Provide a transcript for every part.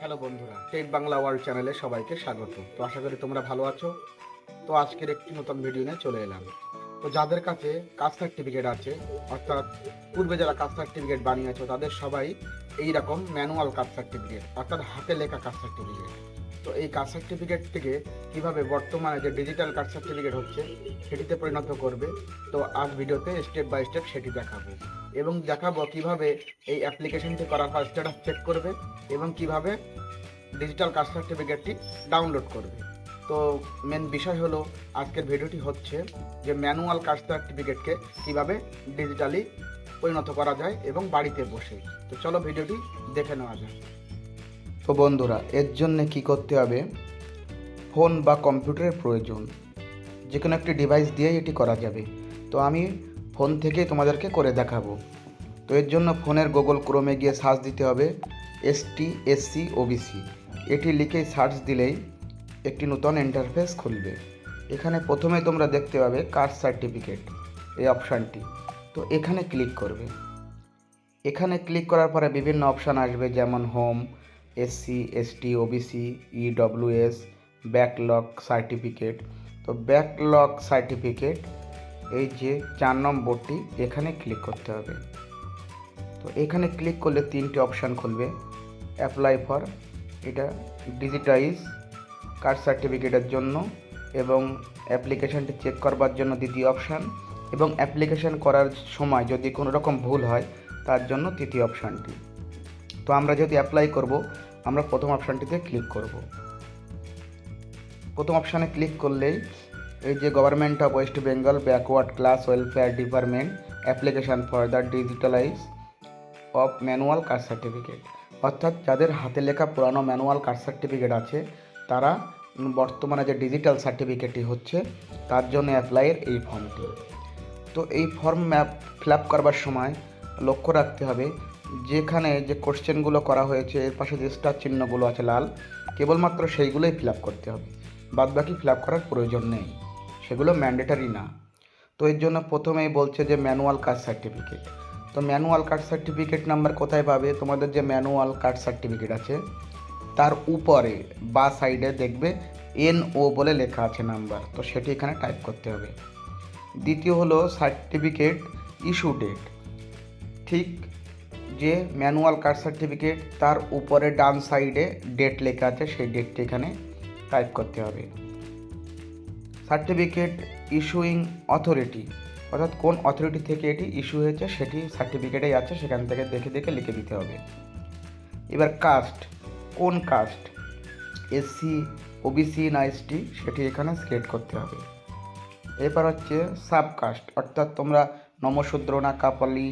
Hello বন্ধুরা, take Bangla world চ্যানেলে সবাইকে স্বাগত। তো আশা করি তোমরা ভালো আছো। তো আজকের একটি নতুন ভিডিও নিয়ে চলে এলাম। তো যাদের কাছে কাস্ট সার্টিফিকেট আছে, অর্থাৎ পূর্বে যারা কাস্ট সার্টিফিকেট বানিয়েছো, তাদের সবাই এই রকম ম্যানুয়াল কাস্ট সার্টিফিকেট অর্থাৎ হাতে লেখা কাস্ট সার্টিফিকেট তো এই কাস্ট সার্টিফিকেট থেকে কীভাবে বর্তমানে যে ডিজিটাল কাস্ট সার্টিফিকেট হচ্ছে, সেটিতে পরিণত করবে? তো আজ ভিডিওতে স্টেপ বাই স্টেপ সেটি দেখাবো। এবং দেখাবো কীভাবে এই অ্যাপ্লিকেশনটি করার পর স্ট্যাটাস চেক করবে এবং কীভাবে ডিজিটাল কাস্ট সার্টিফিকেটটি ডাউনলোড করবে। তো মেন বিষয় হলো, আজকের ভিডিওটি হচ্ছে যে ম্যানুয়াল কাস্ট সার্টিফিকেটকে কীভাবে ডিজিটালি পরিণত করা যায় এবং বাড়িতে বসে। তো চলো ভিডিওটি দেখে নেওয়া যায় তো বন্ধুরা, এর জন্য কি করতে হবে? ফোন বা কম্পিউটারের প্রয়োজন। যে কোনো একটি ডিভাইস দিয়েই এটি করা যাবে। তো আমি ফোন থেকেই তোমাদেরকে করে দেখাবো। তো এর জন্য ফোনের গুগল ক্রোমে গিয়ে সার্চ দিতে হবে S T S C OBC এটি লিখে সার্চ দিলেই একটি নতুন ইন্টারফেস খুলবে। এখানে প্রথমে তোমরা দেখতে পাবে কাস্ট সার্টিফিকেট এই অপশানটি তো এখানে ক্লিক করবে। এখানে ক্লিক করার পরে বিভিন্ন অপশান আসবে, যেমন home SC, ST, OBC, EWS, backlog certificate. তো ব্যাকলগ সার্টিফিকেট, এই যে চার নম্বরটি, এখানে ক্লিক করতে হবে। তো এখানে ক্লিক করলে তিনটি অপশান খুলবে। অ্যাপ্লাই ফর, এটা ডিজিটাইজ কাস্ট সার্টিফিকেটের জন্য এবং অ্যাপ্লিকেশনটি চেক করবার জন্য দ্বিতীয় অপশান এবং অ্যাপ্লিকেশন করার সময় যদি কোনো রকম ভুল হয়, তার জন্য তৃতীয় অপশানটি। তো আমরা যদি অ্যাপ্লাই করব, আমরা প্রথম অপশানটিতে ক্লিক করব। প্রথম অপশানে ক্লিক করলেই এই যে government of West Bengal backward class welfare department application for the digitalize of manual caste certificate অর্থাৎ যাদের হাতে লেখা পুরানো ম্যানুয়াল কাস্ট সার্টিফিকেট আছে, তারা বর্তমানে যে ডিজিটাল সার্টিফিকেটটি হচ্ছে, তার জন্য অ্যাপ্লাইয়ের এই ফর্মটি তো এই ফর্ম ফিল আপ করবার সময় লক্ষ্য রাখতে হবে যেখানে যে কোশ্চেনগুলো করা হয়েছে, এর পাশে যে স্টার চিহ্নগুলো আছে লাল, কেবলমাত্র সেইগুলোই ফিল করতে হবে। বাদবাকি ফিল করার প্রয়োজন নেই। সেগুলো ম্যান্ডেটারি না। তো এর জন্য প্রথমেই বলছে যে ম্যানুয়াল কাস্ট সার্টিফিকেট তো ম্যানুয়াল কার্ড সার্টিফিকেট নাম্বার কোথায় পাবে? তোমাদের যে ম্যানুয়াল কার্ড সার্টিফিকেট আছে, তার উপরে বা সাইডে দেখবে এন ও বলে লেখা আছে নাম্বার তো সেটি এখানে টাইপ করতে হবে। দ্বিতীয় হলো সার্টিফিকেট ইস্যু ডেট ঠিক যে ম্যানুয়াল কার্ড সার্টিফিকেট, তার উপরে ডান সাইডে ডেট লেখা আছে, সেই ডেটটি এখানে টাইপ করতে হবে। সার্টিফিকেট ইস্যুইং অথরিটি, অর্থাৎ কোন অথরিটি থেকে এটি ইস্যু হয়েছে, সেটি সার্টিফিকেটেই আছে, সেখান থেকে দেখে দেখে লিখে দিতে হবে। এবার কাস্ট, কোন কাস্ট? এসসি ওবিসি না এসটি সেটি এখানে সিলেক্ট করতে হবে। এরপর হচ্ছে সাবকাস্ট, অর্থাৎ তোমরা নমশূদ্র না কাপালি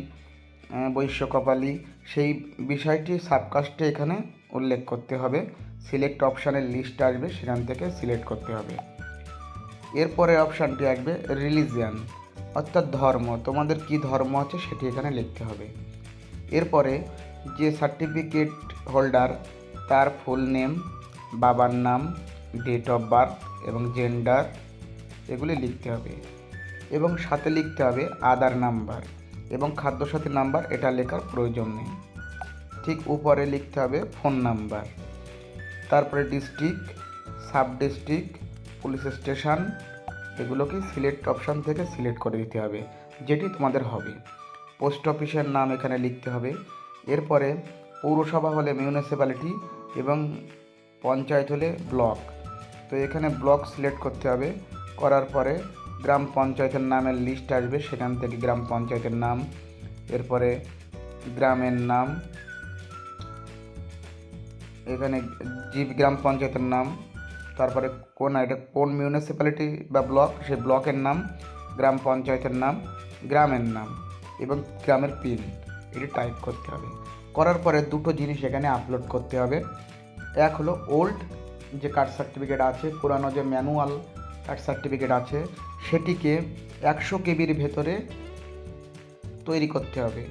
বৈশ্য কপালি সেই বিষয়টি সাবকাস্টে এখানে উল্লেখ করতে হবে। সিলেক্ট অপশানের লিস্ট আসবে, সেখান থেকে সিলেক্ট করতে হবে। এরপরে অপশানটি আসবে রিলিজিয়ান অর্থাৎ ধর্ম। তোমাদের কি ধর্ম আছে সেটি এখানে লিখতে হবে। এরপরে যে সার্টিফিকেট হোল্ডার তার ফুল নেম বাবার নাম ডেট অফ বার্থ এবং জেন্ডার এগুলি লিখতে হবে। এবং সাথে লিখতে হবে আধার নাম্বার। এবং খাদ্যসাথী নাম্বার, এটা লেখার প্রয়োজন নেই। ঠিক উপরে লিখতে হবে ফোন নাম্বার। তারপরে district, sub district, police station, এগুলোকে সিলেক্ট অপশান থেকে সিলেক্ট করে দিতে হবে, যেটি তোমাদের হবে। পোস্ট অফিসের নাম এখানে লিখতে হবে। এরপরে পৌরসভা হলে মিউনিসিপ্যালিটি এবং পঞ্চায়েত হলে ব্লক। তো এখানে ব্লক সিলেক্ট করতে হবে। করার পরে গ্রাম পঞ্চায়েতের নামের লিস্ট আসবে, সেখান থেকে গ্রাম পঞ্চায়েতের নাম, এরপরে গ্রামের নাম, এখানে জীব গ্রাম পঞ্চায়েতের নাম, তারপরে কোন এটা কোন মিউনিসিপ্যালিটি বা ব্লক সেই ব্লকের নাম, গ্রাম পঞ্চায়েতের নাম, গ্রামের নাম এবং গ্রামের পিন এটি টাইপ করতে হবে। করার পরে দুটো জিনিস এখানে আপলোড করতে হবে। এক হলো ওল্ড যে কার্ড সার্টিফিকেট আছে, পুরানো যে ম্যানুয়াল কার্ড সার্টিফিকেট আছে। সেটিকে একশো কেবির ভেতরে তৈরি করতে হবে।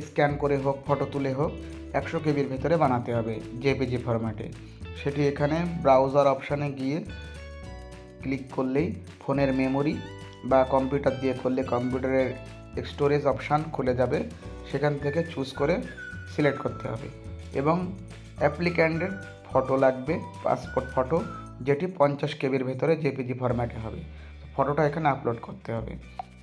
স্ক্যান করে হোক, ফটো তুলে হোক, একশো কেবির ভেতরে বানাতে হবে জেপিজি ফরম্যাটে সেটি এখানে ব্রাউজার অপশানে গিয়ে ক্লিক করলেই ফোনের মেমোরি বা কম্পিউটার দিয়ে করলে কম্পিউটারের স্টোরেজ অপশান খুলে যাবে। সেখান থেকে চুজ করে সিলেক্ট করতে হবে। এবং অ্যাপ্লিক্যান্টের ফটো লাগবে পাসপোর্ট ফটো যেটি পঞ্চাশ কেবির ভেতরে জেপিজি ফরম্যাটে হবে। ফটোটা এখানে আপলোড করতে হবে।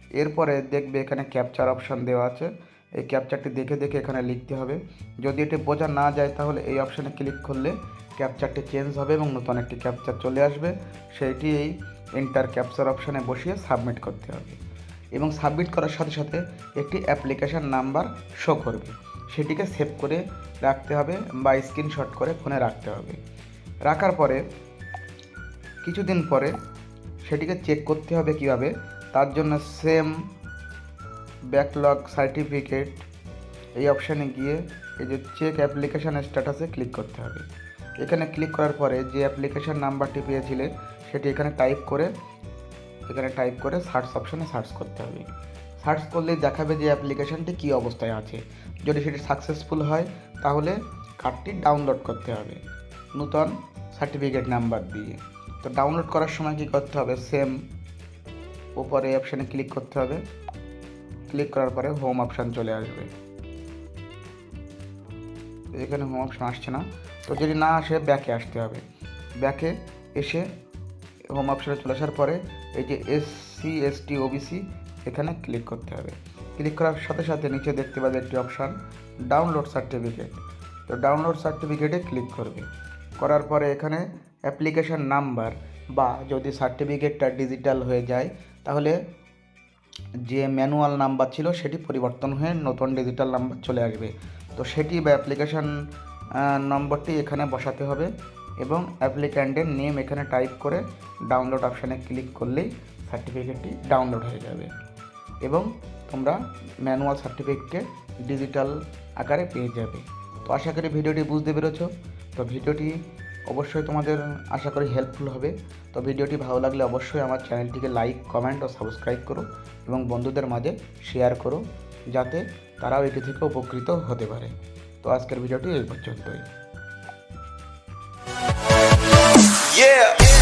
এরপরে দেখবে এখানে ক্যাপচার অপশান দেওয়া আছে। এই ক্যাপচারটি দেখে দেখে এখানে লিখতে হবে। যদি এটি বোঝা না যায় তাহলে এই অপশানে ক্লিক করলে ক্যাপচারটি চেঞ্জ হবে এবং নতুন একটি ক্যাপচার চলে আসবে। সেইটি এই এন্টার ক্যাপচার অপশানে বসিয়ে সাবমিট করতে হবে। এবং সাবমিট করার সাথে সাথে একটি অ্যাপ্লিকেশান নাম্বার শো করবে। সেটিকে সেভ করে রাখতে হবে বা স্ক্রিনশট করে ফোনে রাখতে হবে। রাখার পরে কিছুদিন পরে সেটিকে চেক করতে হবে কীভাবে। তার জন্য সেম ব্যাকলগ সার্টিফিকেট এই অপশানে গিয়ে এই যে চেক অ্যাপ্লিকেশান স্ট্যাটাসে ক্লিক করতে হবে। এখানে ক্লিক করার পরে যে অ্যাপ্লিকেশান নাম্বারটি পেয়েছিলে, সেটি এখানে টাইপ করে, এখানে টাইপ করে সার্চ অপশানে সার্চ করতে হবে। সার্চ করলেই দেখাবে যে অ্যাপ্লিকেশানটি কী অবস্থায় আছে। যদি সেটি সাকসেসফুল হয়, তাহলে কার্ডটি ডাউনলোড করতে হবে। নূতন সার্টিফিকেট নাম্বার দিয়ে। তো ডাউনলোড করার সময় কী করতে হবে? সেম উপরে অপশানে ক্লিক করতে হবে। ক্লিক করার পরে হোম অপশান চলে আসবে। এখানে হোম অপশান আসছে না। তো যদি না আসে ব্যাকে আসতে হবে। ব্যাকে এসে হোম অপশানে চলে আসার পরে এই যে S C S T OBC এখানে ক্লিক করতে হবে। ক্লিক করার সাথে সাথে নিচে দেখতে পাবে একটি অপশান ডাউনলোড সার্টিফিকেট তো ডাউনলোড সার্টিফিকেটে ক্লিক করবে। করার পরে এখানে অ্যাপ্লিকেশন নাম্বার বা যদি সার্টিফিকেটটা ডিজিটাল হয়ে যায়, তাহলে যে ম্যানুয়াল নাম্বার ছিল সেটি পরিবর্তন হয়ে নতুন ডিজিটাল নাম্বার চলে আসবে। তো সেটি বা অ্যাপ্লিকেশান নম্বরটি এখানে বসাতে হবে এবং অ্যাপ্লিক্যান্টের নেম এখানে টাইপ করে ডাউনলোড অপশানে ক্লিক করলেই সার্টিফিকেটটি ডাউনলোড হয়ে যাবে এবং তোমরা ম্যানুয়াল সার্টিফিকেটকে ডিজিটাল আকারে পেয়ে যাবে। তো আশা করি ভিডিওটি বুঝতে পেরেছ। তো ভিডিওটি অবশ্যই তোমাদের আশা করি হেল্পফুল হবে। তো ভিডিওটি ভালো লাগলে অবশ্যই আমার চ্যানেলটিকে লাইক কমেন্ট ও সাবস্ক্রাইব করো এবং বন্ধুদের মাঝে শেয়ার করো যাতে তারাও এটি থেকে উপকৃত হতে পারে। তো আজকের ভিডিওটি এই পর্যন্তই। Yeah.